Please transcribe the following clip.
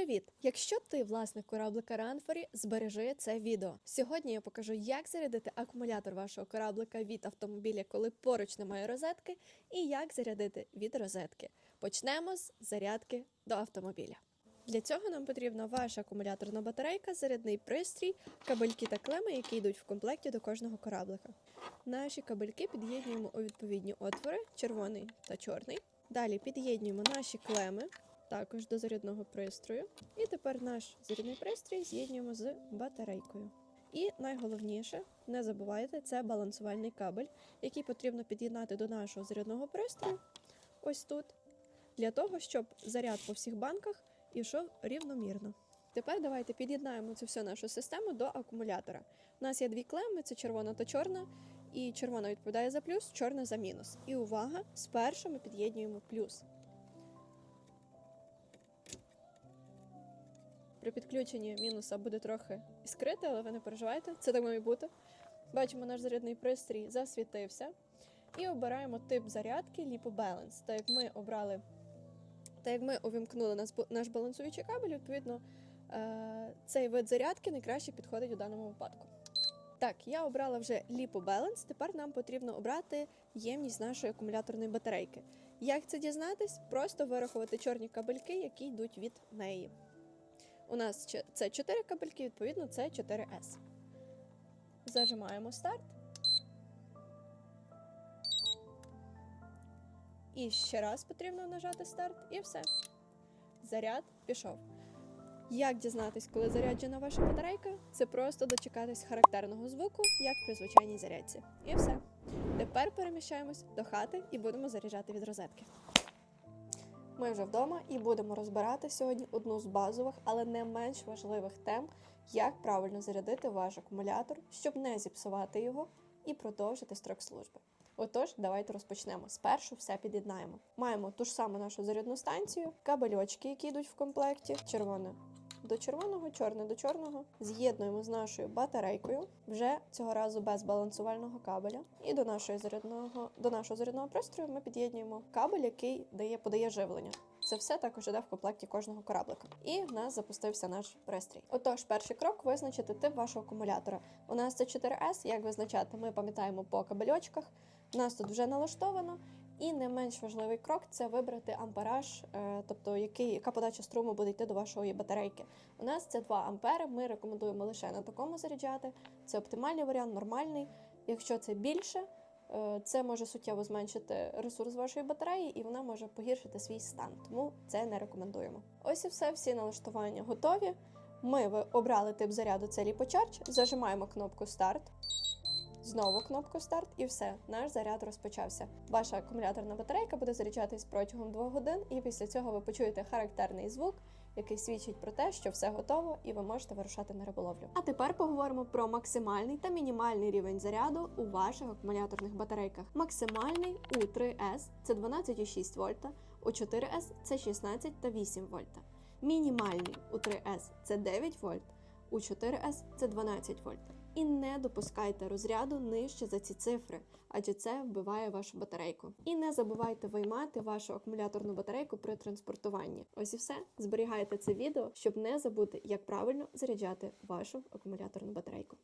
Привіт! Якщо ти власник кораблика Ранфорі, збережи це відео. Сьогодні я покажу, як зарядити акумулятор вашого кораблика від автомобіля, коли поруч немає розетки, і як зарядити від розетки. Почнемо з зарядки до автомобіля. Для цього нам потрібна ваша акумуляторна батарейка, зарядний пристрій, кабельки та клеми, які йдуть в комплекті до кожного кораблика. Наші кабельки під'єднуємо у відповідні отвори, червоний та чорний. Далі під'єднуємо наші клеми також до зарядного пристрою. І тепер наш зарядний пристрій з'єднуємо з батарейкою. І найголовніше, не забувайте, це балансувальний кабель, який потрібно під'єднати до нашого зарядного пристрою, ось тут, для того, щоб заряд по всіх банках ішов рівномірно. Тепер давайте під'єднаємо цю всю нашу систему до акумулятора. У нас є дві клеми: це червона та чорна. І червона відповідає за плюс, чорна за мінус. І увага! Спершу ми під'єднуємо плюс. При підключенні мінуса буде трохи іскрити, але ви не переживайте, це так має бути. Бачимо, наш зарядний пристрій засвітився. І обираємо тип зарядки Lipo Balance. Так як ми обрали, так як ми увімкнули наш, наш балансуючий кабель, відповідно, е- цей вид зарядки найкраще підходить у даному випадку. Так, я обрала вже Lipo Balance, тепер нам потрібно обрати ємність нашої акумуляторної батарейки. Як це дізнатись? Просто вирахувати чорні кабельки, які йдуть від неї. У нас це 4 кабельки, відповідно, це 4S. Зажимаємо старт. І ще раз потрібно нажати старт, і все. Заряд пішов. Як дізнатись, коли заряджена ваша батарейка? Це просто дочекатись характерного звуку, як при звичайній зарядці. І все. Тепер переміщаємось до хати і будемо заряджати від розетки. Ми вже вдома і будемо розбирати сьогодні одну з базових, але не менш важливих тем, як правильно зарядити ваш акумулятор, щоб не зіпсувати його і продовжити строк служби. Отож, давайте розпочнемо. Спершу все під'єднаємо. Маємо ту ж саму нашу зарядну станцію, кабельочки, які йдуть в комплекті, червоне до червоного, чорне до чорного. З'єднуємо з нашою батарейкою, вже цього разу без балансувального кабеля. І до нашої зарядного до нашого зарядного пристрою ми під'єднуємо кабель, який дає подає живлення. Це все також іде в комплекті кожного кораблика. І в нас запустився наш пристрій. Отож, перший крок визначити тип вашого акумулятора. У нас це 4S. Як визначати? Ми пам'ятаємо по кабельочках. У нас тут вже налаштовано. І не менш важливий крок це вибрати ампераж, е, тобто який, яка подача струму буде йти до вашої батарейки. У нас це 2 ампери. Ми рекомендуємо лише на такому заряджати. Це оптимальний варіант, нормальний. Якщо це більше, е, це може суттєво зменшити ресурс вашої батареї, і вона може погіршити свій стан. Тому це не рекомендуємо. Ось і все, всі налаштування готові. Ми обрали тип заряду це ліпочарч, зажимаємо кнопку старт. Знову кнопку старт і все, наш заряд розпочався. Ваша акумуляторна батарейка буде заряджатись протягом 2 годин, і після цього ви почуєте характерний звук, який свідчить про те, що все готово, і ви можете вирушати на риболовлю. А тепер поговоримо про максимальний та мінімальний рівень заряду у ваших акумуляторних батарейках. Максимальний у 3S це 12,6 вольта, у 4S це 16 та 8 вольта. Мінімальний у 3S це 9 вольт, у 4S це 12 вольт. І не допускайте розряду нижче за ці цифри, адже це вбиває вашу батарейку. І не забувайте виймати вашу акумуляторну батарейку при транспортуванні. Ось і все. Зберігайте це відео, щоб не забути, як правильно заряджати вашу акумуляторну батарейку.